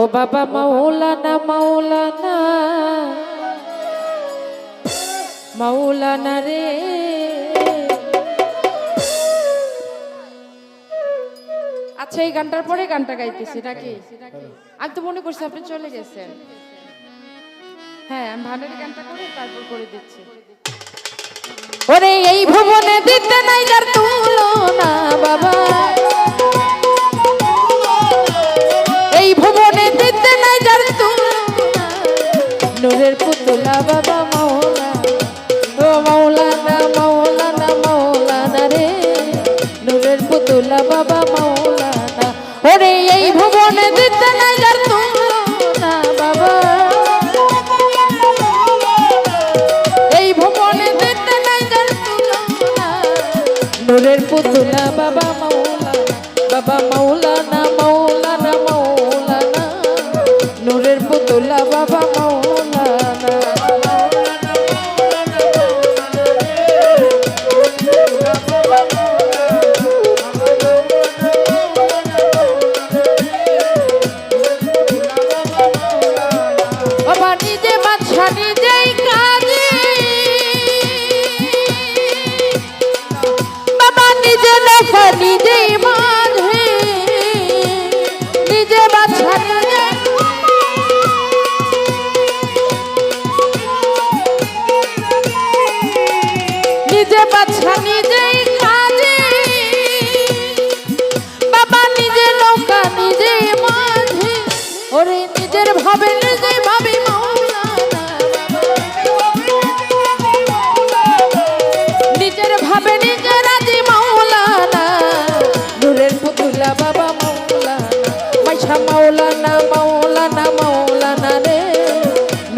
ও বাবা মৌলানা মৌলানা মৌলানা রে। আচ্ছা এই গানটার পরে গানটা গাইতেছি নাকি? আমি তো মনে করছি আপনি চলে গেছেন। হ্যাঁ আমি ভান্ডারি গানটা করে তারপর করে দিচ্ছি। ওরে এই ভুবনে দিতে নাই যার তুলনা বাবা। Quiero ver puto la. নূরের পুতুলা বাবা মৌলানা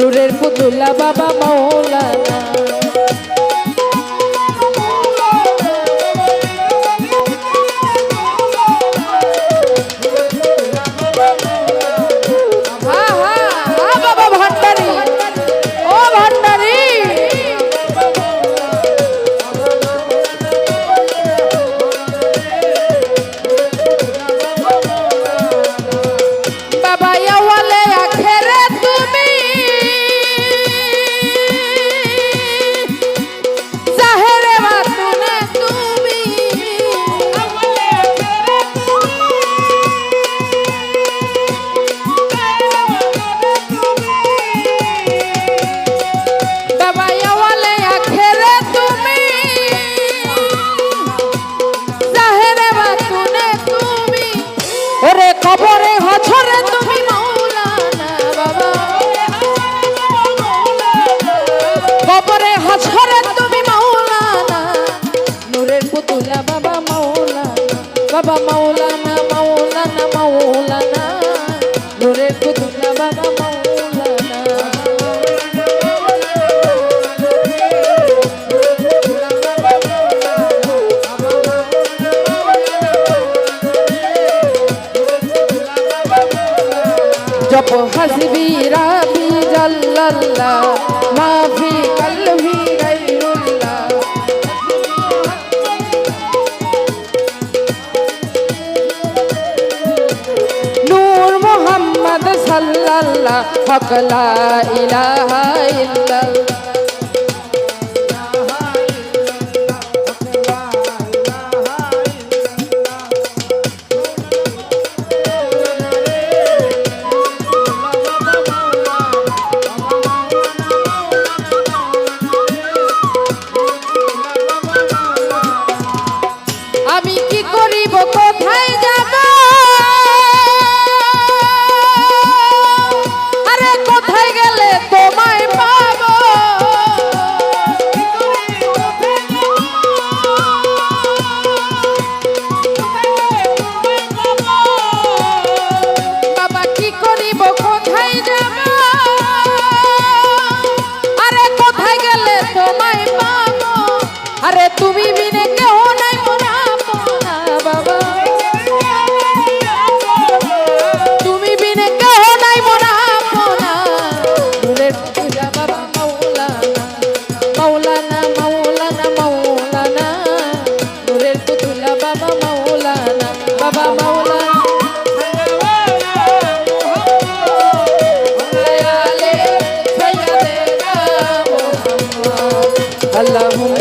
নুরের পুতুলা বাবা। हकला इलाहा इल्लल्लाह. আরে তুমি বিনে কেউ নাই মোরা বাবা। তুমি বিনে কেউ নাই মোরা পোনা দূরের পূজা বাবা মৌলানা মৌলানা মৌলানা মৌলানা দূরের পুতুলা বাবা মৌলানা বাবা মৌলানা اللهم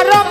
বাবা